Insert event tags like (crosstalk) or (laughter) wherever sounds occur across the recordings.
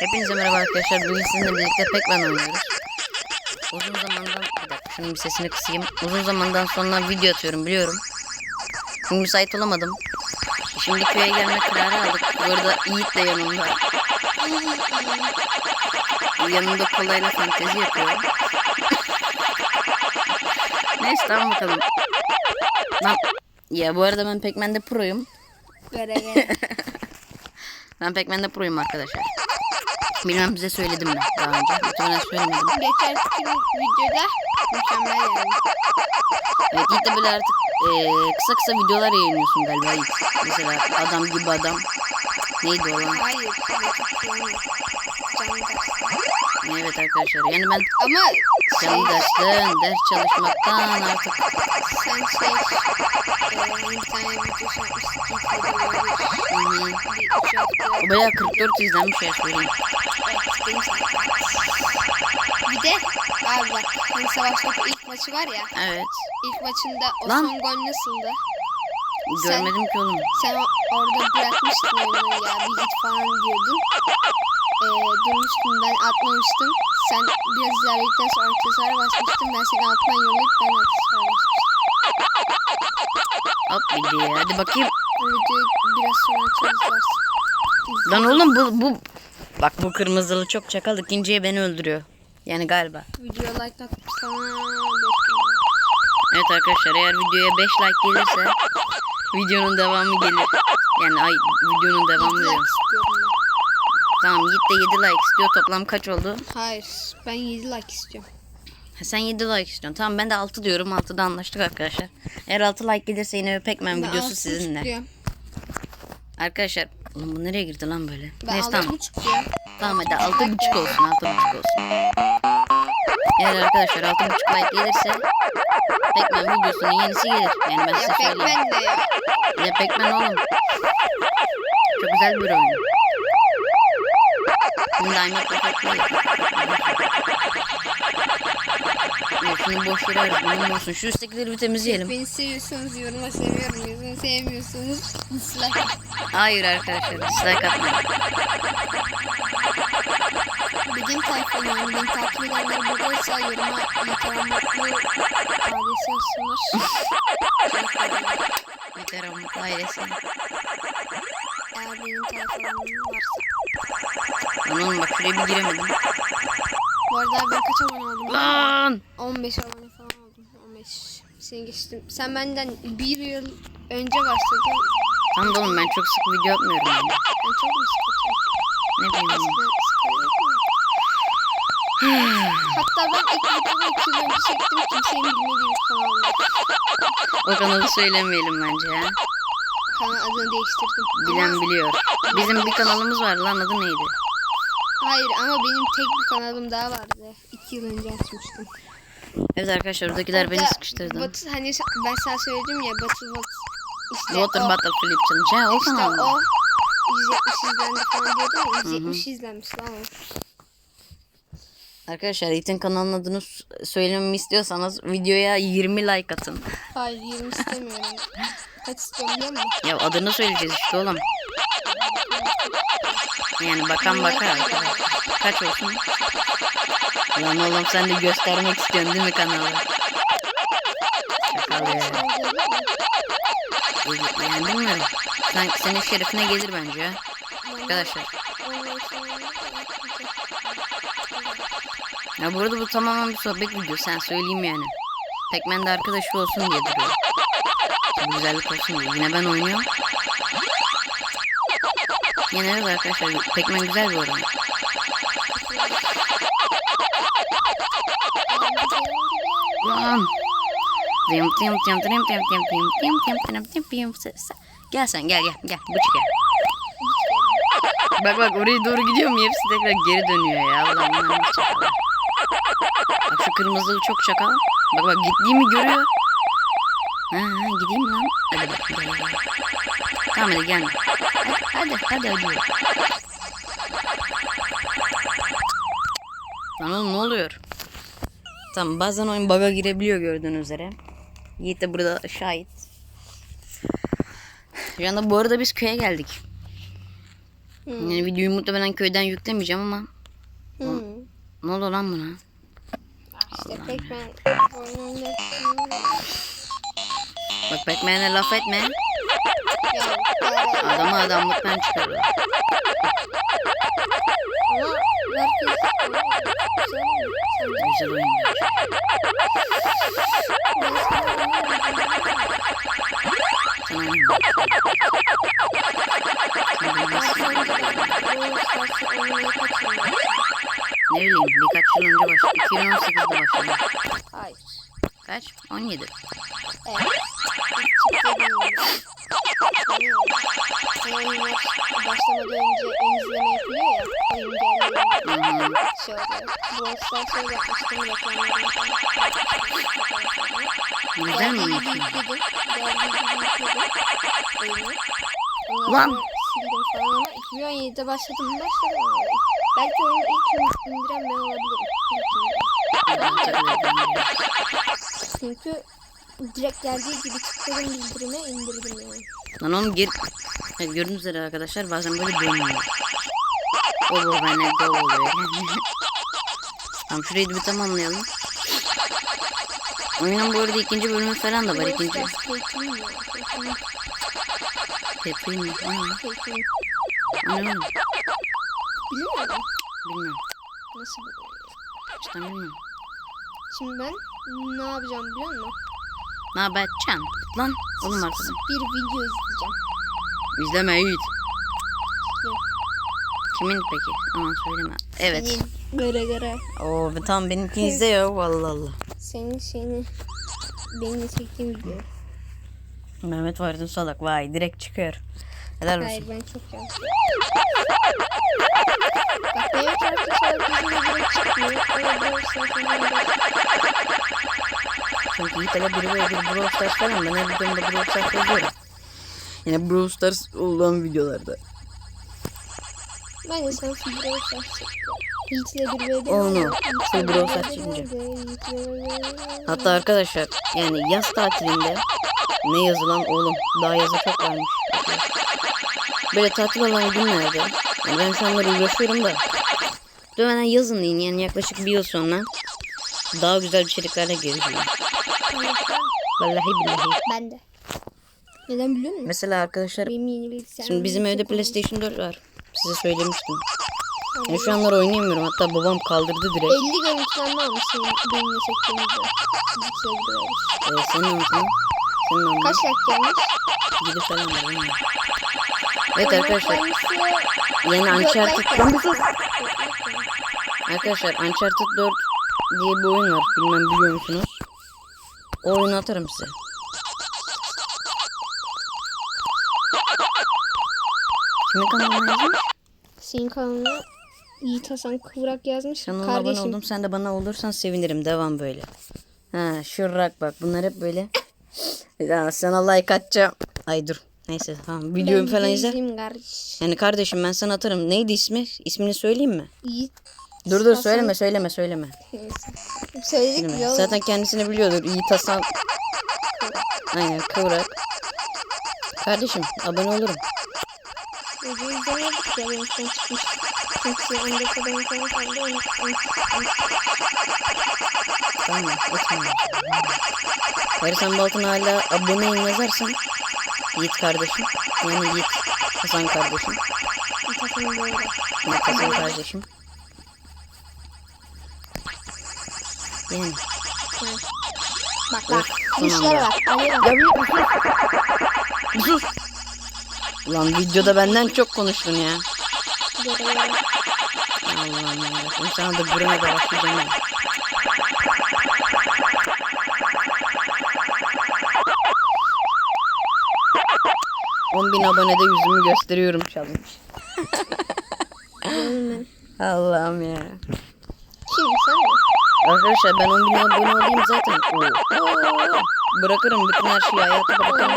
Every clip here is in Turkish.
Hepinize merhaba arkadaşlar. Bugün sizinle birlikte Pac-Man oynuyoruz. Uzun zamandan... Bir dakika şunun bir sesini kısayım. Uzun zamandan sonra video atıyorum biliyorum. Çünkü müsait olamadım. Şimdi köye gelme kararı aldık. Bu arada Yiğit de yanımda. Yanımda kolayla fantezi yapıyor. (laughs) Neyse tamam bakalım. Lan, ya bu arada ben Pac-Man'de proyum. Göreve. (laughs) Ben Pac-Man'de proyum arkadaşlar. Bilmem size söyledim mi daha önce. Muhtemelen söylemedim. Geçerki videoda mükemmel yani. Evet Yiğit de böyle artık eee, kısa kısa videolar yayınlıyorsun galiba. Mesela adam gibi adam. Neydi o lan? Hayır. Canlı. Evet arkadaşlar yani ben Ama canlı dersten, ders çalışmaktan artık sen şey e, bir tane video videoları hı hı. o bayağı 44 izlenmiş ya söyleyeyim. Evet, benim. Bir de abi bak hani savaş topu ilk maçı var ya. Evet. İlk maçında o Lan. son gol nasıldı? Görmedim ki oğlum. Sen orada bırakmıştın oyunu ya bir git falan diyordun. Ee, durmuştun ben atmamıştım. Sen biraz ilerledikten sonra aksesuara basmıştın. Ben seni altından yollayıp ben aksesuara basmıştım. At bir de ya. Hadi bakayım. Videoyu biraz sonra açarız. Lan oğlum bu bu Bak bu kırmızılı çok çakal ikinciye beni öldürüyor. Yani galiba. Videoya like atıp sana 5 Evet arkadaşlar eğer videoya 5 like gelirse videonun devamı gelir. Yani ay videonun devamı ben. Tamam Yiğit de 7 like istiyor. Toplam kaç oldu? Hayır ben 7 like istiyorum. Ha, sen 7 like istiyorsun. Tamam ben de 6 diyorum. 6'da anlaştık arkadaşlar. Eğer 6 like gelirse yine Pac-Man Ben videosu sizinle. buçuk diyorum. Arkadaşlar Oğlum bu nereye girdi lan böyle? Ben Neyse tamam. Tamam hadi 6.5 olsun. 6.5 olsun. Eğer arkadaşlar 6.5 like gelirse Pac-Man videosunun yenisi gelir. Yani ben size Ya söyleyeyim. Pac-Man ne ya? Ne Pac-Man oğlum. Çok güzel bir oyun. Dinamik efekti. Şunu boş yere harcayalım olsun. Şu üsttekileri bir temizleyelim. Beni seviyorsunuz yoruma seviyorum. Yazını sevmiyorsunuz. Dislike. Hayır arkadaşlar dislike atmayın. Benim takip ediyorum. Beni takip edenler buradaysa yoruma yeteramutlu ailesi olsunuz. Yeteramutlu ailesi. Eğer benim takip edenler varsa. Şuraya bir giremedim. Bu arada ben kaç abone oldum? Lan! 15 abone falan oldum. 15. Seni geçtim. Sen benden bir yıl önce başladın. Tamam da oğlum ben çok sık video yapmıyorum yani. Ben çok mu sıkıntım? Ne bileyim. Hatta ben ilk videomu 2 yıl önce çektim. Kimsenin bilmediği bir kanalda. O kanalı söylemeyelim bence ya. Kanal adını değiştirdim. Bilen biliyor. Bizim bir kanalımız var lan adı neydi? Hayır ama benim tek bir kanalım daha vardı. 2 yıl önce açmıştım. Evet arkadaşlar buradakiler beni sıkıştırdı. Batı, hani ben sana söyledim ya Batı Bot. İşte Water o, Battle Flip Challenge. Ha o işte kanal o 170 izlendi falan diyordum ya 170 izlenmiş lan o. Arkadaşlar Yiğit'in kanalının adını söylememi istiyorsanız videoya 20 like atın. Hayır 20 istemiyorum. Kaç istiyorum musun? Ya adını söyleyeceğiz işte oğlum. Yani bakan bakar. Kaç olsun? Lan oğlum sen de göstermek istiyorsun değil mi kanalı? Şakal ya. Yani bilmiyorum. Sen, senin şerefine gelir bence ya. Arkadaşlar. Ya bu arada bu tamamen bir sohbet videosu. Sen söyleyeyim yani. Pac-Man de arkadaşı olsun diye duruyor. Bir güzellik olsun diye. Yine ben oynuyorum. Yine evet arkadaşlar. Pac-Man güzel bir oyun. Lan. Dim dim dim dim dim dim dim dim dim dim dim dim. Gel sen gel gel gel. Bıç gel. Bak bak oraya doğru gidiyor mu hepsi tekrar geri dönüyor ya. Çakal. Bak şu kırmızılı çok çakal. Bak bak gittiğimi görüyor. Ha, ha gideyim lan. Hadi bak gel gel. Tamam hadi gelme. Hadi hadi hadi hadi. Lan oğlum ne oluyor? Tamam bazen oyun bug'a girebiliyor gördüğünüz üzere. Yiğit de burada şahit. Şu anda bu arada biz köye geldik. Hmm. Yani videoyu muhtemelen köyden yüklemeyeceğim ama Hmm. ne oldu lan buna? İşte pek ben oyununda Bak Pac-Man'e laf etme. ya yani Adamı adamlıktan çıkarıyor. ama herkes Sen Güzel oyun 17. Evet. İlk çıktığı gün Hani oyunlar başlamadan önce ön izleme yapılıyor ya. Oyun geldiğinde Hı hı. şey oluyor. Brawl Stars öyle yapmıştım reklamlarını falan. Güzel mi Geldiği oyun? gibi yükledim. Geldiği gibi yükledim. Oyunu. Ondan Lan! sonra sildim falan ama 2017'de başladım başladım ama. Belki oyunu ilk indiren ben olabilirim. İlk indiren. Çünkü direkt geldiği gibi tıkladım bildirime indirdim yani. Lan oğlum gir. Evet, gördüğünüz üzere arkadaşlar bazen böyle dönmüyor. O bu bana go oluyor tamam şurayı bir tamamlayalım. Oyunun bu arada ikinci bölümü falan da var ikinci. Petri mi? Musun? Bilmiyorum. Nasıl biliyor? İşte bilmiyorum. Şimdi ben ne yapacağım biliyor musun? Ne yapacağım? Lan oğlum arkadaşım. Bir video izleyeceğim. İzleme Yiğit. Kimin peki? Aman söyleme. Evet. Senin gara gara. Oo tam benimki izliyor. Allah Allah. Senin şeyini benimle çektiğim video. Mehmet Varidin Salak. Vay direkt çıkıyor. Helal Hayır olsun. ben çok yanlış. Bak benim şarkı yüzüme direkt çıkmıyor. Ama Brawl Stars'ın Çünkü Yiğit hele biri ve bir Brawl Stars falan. Ben her videomda Brawl Stars yazıyorum. Yine Brawl Stars olan videolarda. Bence sen full Brawl Stars. Yiğit'le bir ve bir. Onu, bir Brawl Stars bir bir bir. Hatta arkadaşlar yani yaz tatilinde ne yazılan oğlum daha yaza çok varmış. Böyle tatil olan günlerde yani ben şu anları uğraşıyorum da Dövenen yazın deyin yani yaklaşık bir yıl sonra daha güzel içeriklerle geleceğim. Vallahi billahi. Ben de. Neden biliyor musun? Mesela arkadaşlar Benim yeni bilgisayarım. şimdi bizim evde. PlayStation 4 var. Size söylemiştim. Yani şu anlar oynayamıyorum hatta babam kaldırdı direkt. 50 görüntülenme almış senin benimle çektiğim video. Fiziksel video. Ee, senin anlatın. Anlatın. Kaç like gelmiş? Gidip falan var. bilmiyorum. Evet Like arkadaşlar yeni Uncharted Lan bir sus. Arkadaşlar Uncharted 4 diye bir oyun var. Bilmem biliyor musunuz? O oyunu atarım size. Kimin kanalına yazmış? Senin kanalına Yiğit Hasan Kıvrak yazmış. Kanalına abone Kardeşim oldum. Sen de bana olursan sevinirim. Devam böyle. Ha şırrak bak. Bunlar hep böyle. (laughs) Ya sana like atacağım. Ay dur. Neyse tamam. Videomu falan izle. kardeş. Yani kardeşim ben sana atarım. Neydi ismi? İsmini söyleyeyim mi? Yiğit. Dur dur Hasan- söyleme söyleme söyleme. Neyse. Söyledik Söyleme. bile oğlum. Zaten kendisini biliyordur. Yiğit Hasan. Aynen kıvrak. Kardeşim abone olurum. Video izlemedik ya benim son çıkmış. Çünkü 14 abone falan kaldı. Onu, onu, onu, Tamam? Etmiyorum. Hayır sen bu altına hala aboneyim yazarsan Yiğit kardeşim. Yani Yiğit Hasan kardeşim. Hasan'ın böyle. Hasan kardeşim. Yani. Bak bak. bak. Bak. Ya bir sus. Ulan videoda benden çok konuştun ya. Göre. Allah'ım yarabbim. Sana da buraya da başlayacağım. On bin abonede yüzümü gösteriyorum ben. Allah'ım ya. Şimdi sen mi? Arkadaşlar ben 10 bin abone olayım zaten. Oo. Bırakırım bütün her şeyi hayatı bırakırım.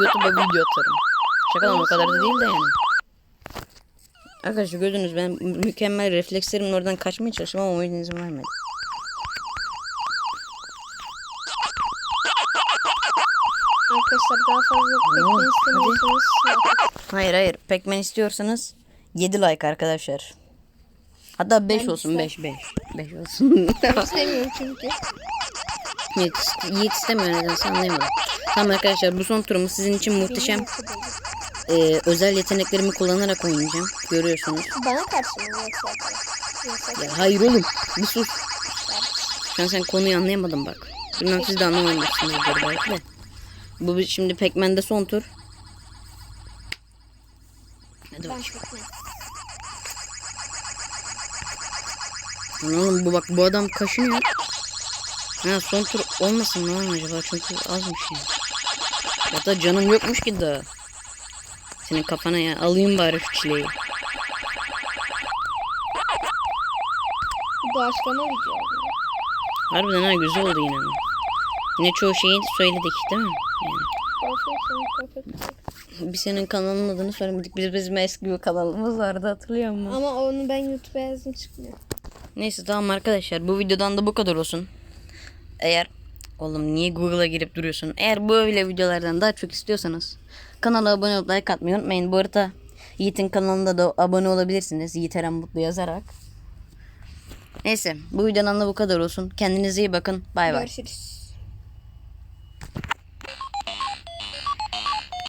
YouTube'a video atarım. Şaka lan o kadar da değil de yani. Arkadaşlar gördünüz ben mükemmel reflekslerimle oradan kaçmaya çalıştım ama oyun izin vermedi. Arkadaşlar daha fazla bekleyin istemiyorsanız Hayır hayır Pac-Man istiyorsanız 7 like arkadaşlar. Hatta 5 Ben olsun 5 5. 5 olsun. İstemiyorum çünkü. Yiğit, Yiğit istemiyor nedense anlayamadım. Tamam arkadaşlar bu son turumu sizin için muhteşem e, özel yeteneklerimi kullanarak oynayacağım. Görüyorsunuz. Bana karşı mı yoksa? Yoksa Ya hayır oğlum bir sus. An sen konuyu anlayamadın bak. Bilmem siz de anlamamışsınızdır belki de. Bu bir- şimdi Pekmen'de son tur. Hadi ben bak. çekmem. Lan oğlum bu bak bu adam kaşınıyor. Ha son tur olmasın mı lan acaba çünkü azmış ya. Hatta canım yokmuş ki daha. Senin kafana ya alayım bari şu çileyi. Doğaçlama video. Harbiden ha güzel oldu yine. ama. Yine çoğu şeyi söyledik değil mi? Yani. Bir senin kanalın adını söylemedik. Biz bizim eski bir kanalımız vardı hatırlıyor musun? Ama onu ben YouTube'a yazdım çıkmıyor. Neyse tamam arkadaşlar bu videodan da bu kadar olsun. Eğer oğlum niye Google'a girip duruyorsun? Eğer böyle videolardan daha çok istiyorsanız kanala abone olup like atmayı unutmayın. Bu arada Yiğit'in kanalında da abone olabilirsiniz. Yiğit Eren Mutlu yazarak. Neyse bu videodan da bu kadar olsun. Kendinize iyi bakın. Bay bay. Görüşürüz.